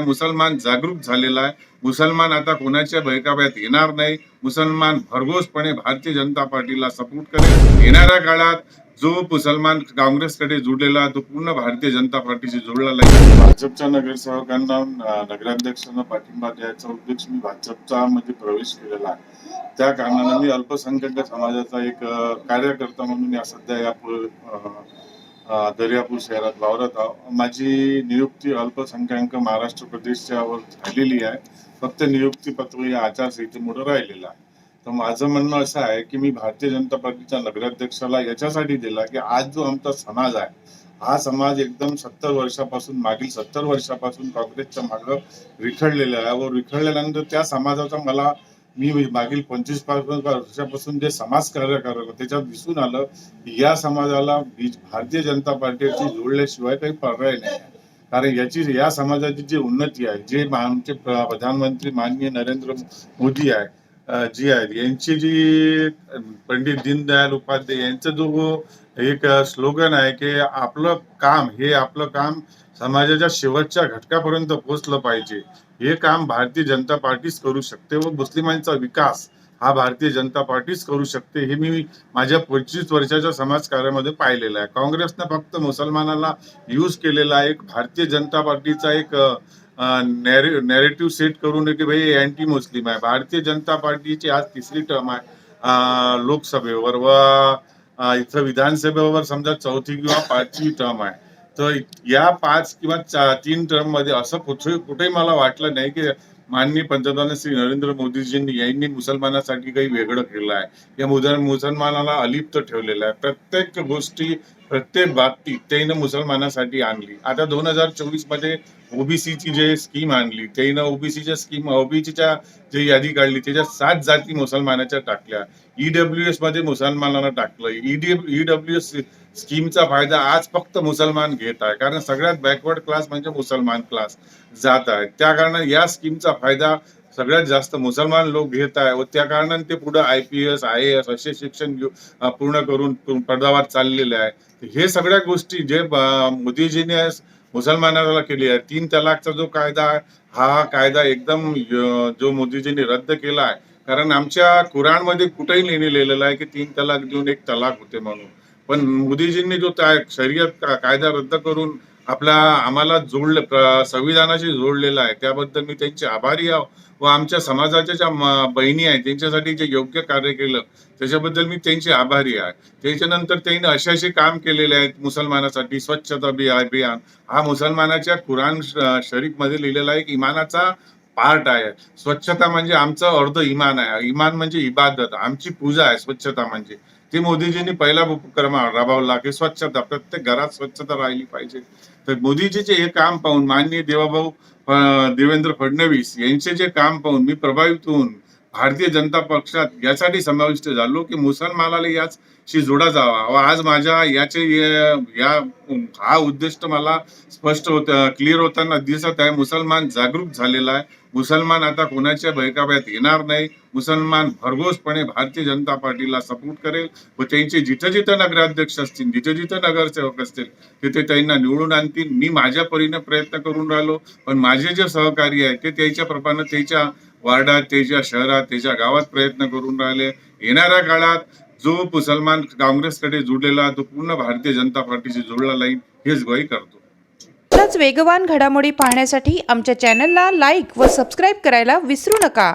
मुसलमान जागरूक झालेला आहे. मुसलमान आता कोणाच्या बळकाव्यात येणार नाही. मुसलमान भरघोसपणे भारतीय जनता पार्टीला सपोर्ट करेल. येणाऱ्या काळात जो मुसलमान काँग्रेसकडे जुडलेला तो पूर्ण भारतीय जनता पार्टीशी जोडला आहे भाजपच्या नगरसेवकांना नगराध्यक्षांना पाठिंबा द्यायचा उद्देश मी भाजपचा मध्ये प्रवेश केलेला आहे. त्या कारणाने मी अल्पसंख्याक समाजाचा एक कार्यकर्ता म्हणून या सध्या या दर्यापूर शहरात वावरत आहो. माझी नियुक्ती अल्पसंख्याक महाराष्ट्र प्रदेशच्यावर झालेली आहे. फक्त नियुक्ती पत्र या आचारसंहितेमुळे राहिलेलं आहे. तर माझं म्हणणं असं आहे की मी भारतीय जनता पार्टीच्या नगराध्यक्षाला याच्यासाठी दिला की आज जो आमचा समाज आहे हा समाज एकदम सत्तर वर्षापासून मागील सत्तर वर्षापासून काँग्रेसच्या मागं विखळलेला आहे. व विखळल्यानंतर त्या समाजाचा मला मी मागील पंचवीसपासून वर्षापासून जे समाज कार्य करत त्याच्यात दिसून आलं की या समाजाला भारतीय जनता पार्टीशी जोडल्याशिवाय काही पर्याय नाही. कारण याची या समाजाची जी उन्नती आहे जे आमचे प्रधानमंत्री माननीय नरेंद्र मोदी आहे जी आहेत यांची जी पंडित दीनदयाल उपाध्याय यांचा जो एक स्लोगन आहे की आपलं काम हे आपलं काम समाजाच्या शेवटच्या घटकापर्यंत पोहोचलं पाहिजे. हे काम भारतीय जनता पार्टीच करू शकते व मुस्लिमांचा विकास हा भारतीय जनता पार्टीच करू शकते हे मी माझ्या पंचवीस वर्षाच्या समाजकार्यामध्ये पाहिलेलं आहे. काँग्रेसनं फक्त मुसलमानाला यूज केलेला आहे एक भारतीय जनता पार्टीचा एक नॅरे नॅरेटिव्ह सेट करून की भाई अँटी मुस्लिम आहे. भारतीय जनता पार्टीची आज तिसरी टर्म आहे लोकसभेवर व इथं विधानसभेवर समजा चौथी किंवा पाचवी टर्म आहे. तर या पाच किंवा तीन टर्ममध्ये असं कुठे कुठेही मला वाटलं नाही की माननीय पंतप्रधान श्री नरेंद्र मोदीजींनी यांनी मुसलमानासाठी काही वेगळं केलं आहे. या मुसल मुसलमानाला अलिप्त ठेवलेलं आहे. प्रत्येक गोष्टी प्रत्येक बाबतीत त्यानं मुसलमानासाठी आणली. आता दोन हजार चोवीसमध्ये ओबीसीची जे स्कीम आणली त्यानं ओबीसीच्या स्कीम ओबीसीच्या जे यादी काढली त्याच्या सात जाती मुसलमानाच्या टाकल्या. ईडब्ल्यू एसमध्ये मुसलमानांना टाकलं. ईडब्ल्यू एस स्कीमचा फायदा आज फक्त मुसलमान घेत आहे. कारण सगळ्यात बॅकवर्ड क्लास म्हणजे मुसलमान क्लास जात आहे. त्या कारणाने या स्कीमचा फायदा सगळ्यात जास्त मुसलमान लोक घेत आहे व त्या कारणाने ते पुढे I P S I S असे शिक्षण पूर्ण करून पु- पदावर चाललेले आहे. हे सगळ्या गोष्टी जे मोदीजीने मुसलमानाला केली आहे. तीन तलाकचा जो कायदा आहे हा कायदा एकदम जो मोदीजींनी रद्द केला आहे. कारण आमच्या कुराणमध्ये कुठेही लिहिणी लिहिलेलं आहे की तीन तलाक देऊन एक तलाक होते म्हणून. पण मोदीजींनी जो त्या शर्यत कायदा रद्द करून आपला आम्हाला जोडलं संविधानाशी जोडलेला आहे. त्याबद्दल मी त्यांचे आभारी आहो. व आमच्या समाजाच्या ज्या बहिणी आहेत त्यांच्यासाठी जे योग्य कार्य केलं त्याच्याबद्दल मी त्यांचे आभारी आहे. त्याच्यानंतर त्यांनी असे असे काम केलेले आहेत मुसलमानासाठी स्वच्छता अभियान. हा मुसलमानाच्या कुराण शरीफमध्ये लिहिलेला एक इमानाचा पार्ट आहे. स्वच्छता म्हणजे आमचं अर्ध इमान आहे. इमान म्हणजे इबादत. आमची पूजा आहे स्वच्छता म्हणजे. ते मोदीजींनी पहिला उपक्रम राबवला की स्वच्छता प्रत्येक घरात स्वच्छता राहिली पाहिजे. तर मोदीजीचे हे काम पाहून माननीय देवाभाऊ देवेंद्र फडणवीस यांचे जे काम पाहून मी प्रभावित होऊन भारतीय जनता पक्षात यासाठी समाविष्ट झालो की मुसलमानाला याचशी जोडा जावा. व आज माझ्या याचे या हा उद्दिष्ट मला स्पष्ट होत क्लिअर होताना दिसत आहे. मुसलमान जागरूक झालेला आहे. मुसलमान आता कोणाच्या बैकाब्यात येणार नाही. मुसलमान भरघोसपणे भारतीय जनता पार्टीला सपोर्ट करेल व त्यांचे जिथं जिथं नगराध्यक्ष असतील जिथं जिथं नगरसेवक असतील तिथे त्यांना निवडून आणतील. मी माझ्या परीने प्रयत्न करून राहिलो पण माझे जे सहकारी आहे ते त्याच्या प्रमाणे त्याच्या वार्डात त्याच्या शहरात त्याच्या गावात प्रयत्न करून राहिले. येणाऱ्या काळात जो मुसलमान काँग्रेसकडे जुडलेला तो पूर्ण भारतीय जनता पार्टीशी जुळला जाईल हेच गोई करतो. वेगवान घडामोडी पाहण्यासाठी आमच्या चॅनलला लाईक व सबस्क्राईब करायला विसरू नका.